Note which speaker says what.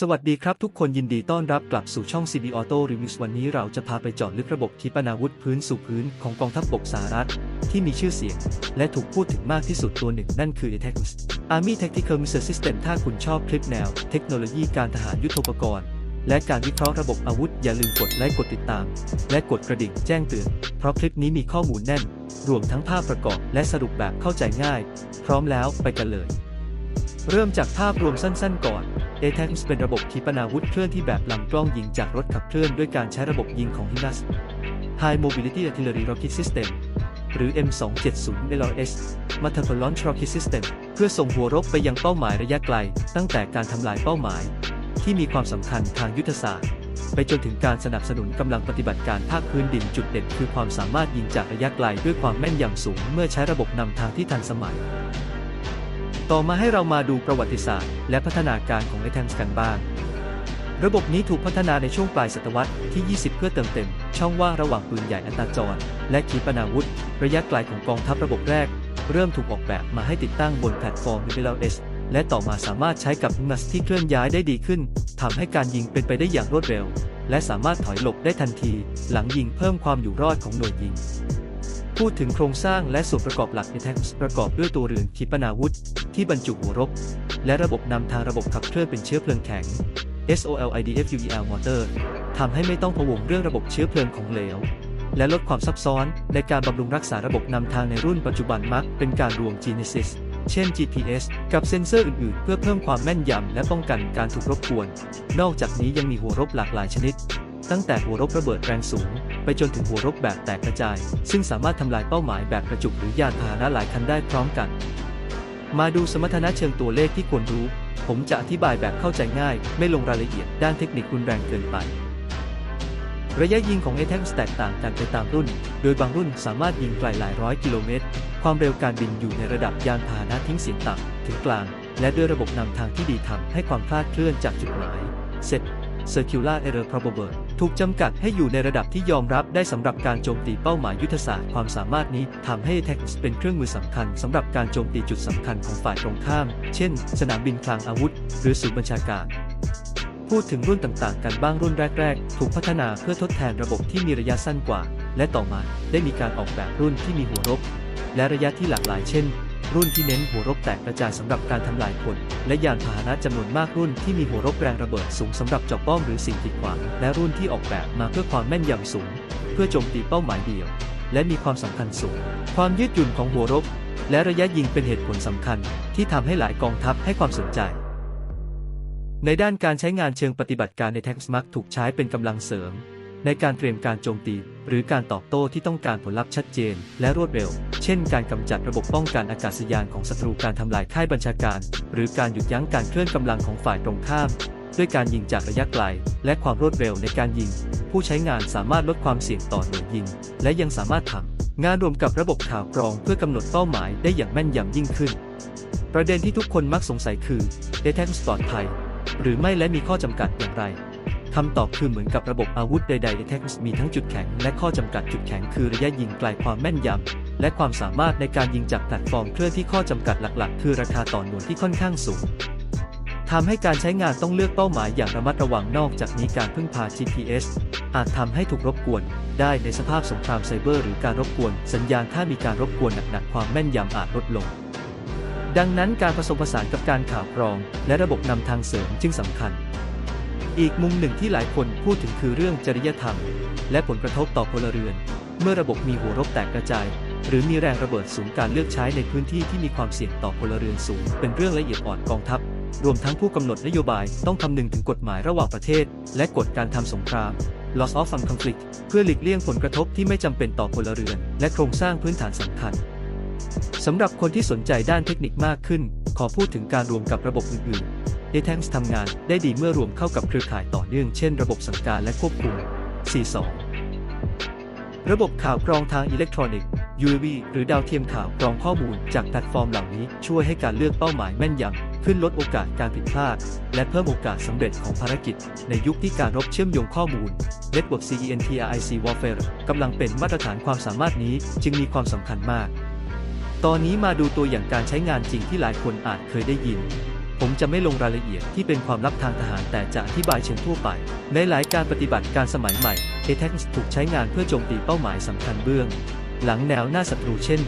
Speaker 1: สวัสดีครับทุกคนยินดีต้อนรับกลับสู่ช่อง CB Auto Reviews วันนี้เราจะพาไปเจาะลึกระบบขีปนาวุธพื้นสู่พื้นของกองทัพบกสหรัฐ ที่มีชื่อเสียง และถูกพูดถึงมากที่สุดตัวหนึ่งนั่นคือ ATACMS Army Tactical Missile System ถ้าคุณชอบคลิปแนว เทคโนโลยีการทหารยุทโธปกรณ์ และการวิเคราะห์ระบบอาวุธ อย่าลืมกดไลค์กดติดตาม และกดกระดิ่งแจ้งเตือนเพราะคลิปนี้มีข้อมูลแน่น รวมทั้งภาพประกอบและสรุปแบบเข้าใจง่าย พร้อมแล้วไปกันเลย เริ่มจากภาพรวมสั้นๆ ก่อน a t a c s เป็นระบบขีปนาวุธเคลื่อนที่แบบลำกล้องยิงจากรถขับเคลื่อนด้วยการใช้ระบบยิงของ HIMARS High Mobility Artillery Rocket System หรือ M270 LRS Multiple Launch Rocket System เพื่อส่งหัวรบไปยังเป้าหมายระยะไกล ตั้งแต่การทำลายเป้าหมาย ที่มีความสำคัญทางยุทธศาสตร์ ไปจนถึงการสนับสนุนกำลังปฏิบัติการภาคพื้นดินจุดเด่นคือความสามารถยิงจากระยะไกลด้วยความแม่นยำสูง เมื่อใช้ระบบนำทางที่ทันสมัย ต่อมาให้เรามาดูประวัติศาสตร์ และพัฒนาการของ a t a m s กันบ้าง ระบบนี้ถูกพัฒนาในช่วงปลายศตวรรษที่ 20 เพื่อเติมเต็ม ช่องว่างระหว่างปืนใหญ่อัตราจร และขีปนาวุธ ระยะไกลของกองทัพระบบแรก เริ่มถูกออกแบบมาให้ติดตั้งบนแพลตฟอร์ม m i l a s และต่อมาสามารถใช้กับ HIMARS ที่เคลื่อนย้ายได้ดีขึ้นทำให้การยิงเป็นไปได้อย่างรวดเร็ว และสามารถถอยหลบได้ทันที หลังยิงเพิ่มความอยู่รอดของหน่วยยิง พูดถึงโครงสร้างและส่วนประกอบหลักในแท็กประกอบด้วยตัวเรือนขีปนาวุธ ที่บรรจุหัวรบ และระบบนำทางระบบขับเคลื่อนเป็นเชื้อเพลิงแข็ง SOLIDF UEL motor ทำให้ไม่ต้องพะวงเรื่องระบบเชื้อเพลิงของเหลว และลดความซับซ้อนในการบำรุงรักษาระบบนำทางในรุ่นปัจจุบันมักเป็นการรวม Genesis เช่น GPS กับเซ็นเซอร์อื่นๆ เพื่อเพิ่มความแม่นยำและป้องกันการถูกรบกวน นอกจากนี้ยังมีหัวรบหลากหลายชนิด ตั้งแต่หัวรบระเบิดแรงสูง ไปจนถึงหัวรบแบบแตกกระจาย ซึ่งสามารถทำลายเป้าหมายแบบกระจุกหรือยานพาหนะหลายคันได้พร้อมกัน มาดูสมรรถนะเชิงตัวเลขที่ควรรู้ ผมจะอธิบายแบบเข้าใจง่าย ไม่ลงรายละเอียดด้านเทคนิครุนแรงเกินไประยะยิงของ a t a c แตกต่างกันไปตามรุ่น โดยบางรุ่นสามารถยิงไกลหลายร้อยกิโลเมตร ความเร็วการบินอยู่ในระดับยานพาหนะทิ้งเสียงต่ำถึงกลาง และด้วยระบบนำทางที่ดีทำให้ความคลาดเคลื่อนจากจุดหมาย Set Circular Error Probable ถูกจำกัดให้อยู่ในระดับที่ยอมรับได้สำหรับการโจมตีเป้าหมายยุทธศาสตร์ความสามารถนี้ทำให้ a t a c เป็นเครื่องมือสำคัญสำหรับการโจมตีจุดสำคัญของฝ่ายตรงข้าม เช่น สนามบินคลังอาวุธ หรือศูนย์บัญชาการพูดถึงรุ่นต่างๆ กันบ้างรุ่นแรก ๆ ถูกพัฒนาเพื่อทดแทนระบบที่มีระยะสั้นกว่า และต่อมาได้มีการออกแบบรุ่นที่มีหัวรบ และระยะที่หลากหลายเช่น รุ่นที่เน้นหัวรบแตกกระจายสำหรับการทำลายคนและยานพาหนะจำนวนมากรุ่นที่มีหัวรบแรงระเบิดสูงสำหรับเจาะป้อมหรือสิ่งกีดขวางและรุ่นที่ออกแบบมาเพื่อความแม่นยำสูง เพื่อโจมตีเป้าหมายเดียว และมีความสำคัญสูง ความยืดหยุ่นของหัวรบ และระยะยิงเป็นเหตุผลสำคัญ ที่ทำให้หลายกองทัพให้ความสนใจในด้านการใช้งานเชิงปฏิบัติการในแท็กซ์มักถูกใช้เป็นกำลังเสริม ในการเตรียมการโจมตี หรือการตอบโต้ที่ต้องการผลลัพธ์ชัดเจน และรวดเร็ว เช่น การกำจัดระบบป้องกันอากาศยานของศัตรูการทำลายค่ายบัญชาการ หรือการหยุดยั้งการเคลื่อนกำลังของฝ่ายตรงข้าม ด้วยการยิงจากระยะไกล และความรวดเร็วในการยิง ผู้ใช้งานสามารถลดความเสี่ยงต่อหน่วยยิง และยังสามารถทำงานรวมกับระบบข่าวกรองเพื่อกำหนดเป้าหมายได้อย่างแม่นยำยิ่งขึ้น ประเด็นที่ทุกคนมักสงสัยคือ a t a c ปลอดภัยหรือไม่และมีข้อจำกัดอย่างไร คำตอบคือเหมือนกับระบบอาวุธใดๆ a t a c มีทั้งจุดแข็งและข้อจำกัดจุดแข็งคือระยะยิงไกลความแม่นยำและความสามารถในการยิงจากแพลตฟอร์มเคลื่อนที่ข้อจำกัดหลักๆ คือราคาต่อหน่วยที่ค่อนข้างสูงทำให้การใช้งานต้องเลือกเป้าหมายอย่างระมัดระวังนอกจากนี้การพึ่งพา GPS อาจทำให้ถูกรบกวน ได้ในสภาพสงครามไซเบอร์หรือการรบกวน สัญญาณถ้ามีการรบกวนหนักๆความแม่นยำอาจลดลง ดังนั้นการผสมผสานกับการข่าวกรอง และระบบนำทางเสริมจึงสำคัญ อีกมุมหนึ่งที่หลายคนพูดถึงคือเรื่องจริยธรรม และผลกระทบต่อพลเรือน เมื่อระบบมีหัวรบแตกกระจาย หรือมีแรงระเบิดสูงการเลือกใช้ในพื้นที่ที่มีความเสี่ยงต่อพลเรือนสูง เป็นเรื่องละเอียดอ่อนกองทัพ รวมทั้งผู้กำหนดนโยบายต้องคำนึงถึงกฎหมายระหว่างประเทศ และกฎการทำสงคราม loss of fun conflict เพื่อหลีกเลี่ยงผลกระทบที่ไม่จำเป็นต่อพลเรือน และโครงสร้างพื้นฐานสำคัญสำหรับคนที่สนใจด้านเทคนิคมากขึ้น ขอพูดถึงการรวมกับระบบอื่นๆ a t a n s ทำงานได้ดีเมื่อรวมเข้ากับเครือข่ายต่อเนื่องเช่นระบบสั่งการและควบคุม C2 ระบบข่าวกรองทางอิเล็กทรอนิกส์ UAV หรือดาวเทียมข่าวกรองข้อมูลจากแพลตฟอร์มเหล่านี้ช่วยให้การเลือกเป้าหมายแม่นยำขึ้นลดโอกาสการผิดพลาด และเพิ่มโอกาสสำเร็จของภารกิจ ในยุคที่การรบเชื่อมโยงข้อมูล Network CENTRIC Warfare กำลังเป็นมาตรฐานความสามารถนี้จึงมีความสำคัญมาก ตอนนี้มาดูตัวอย่างการใช้งานจริงที่หลายคนอาจเคยได้ยิน ผมจะไม่ลงรายละเอียดที่เป็นความลับทางทหารแต่จะอธิบายเชิงทั่วไป ในหลายการปฏิบัติการสมัยใหม่ a t a c ถูกใช้งานเพื่อโจมตีเป้าหมายสำคัญเบื้อง หลังแนวหน้าศัตรูเช่น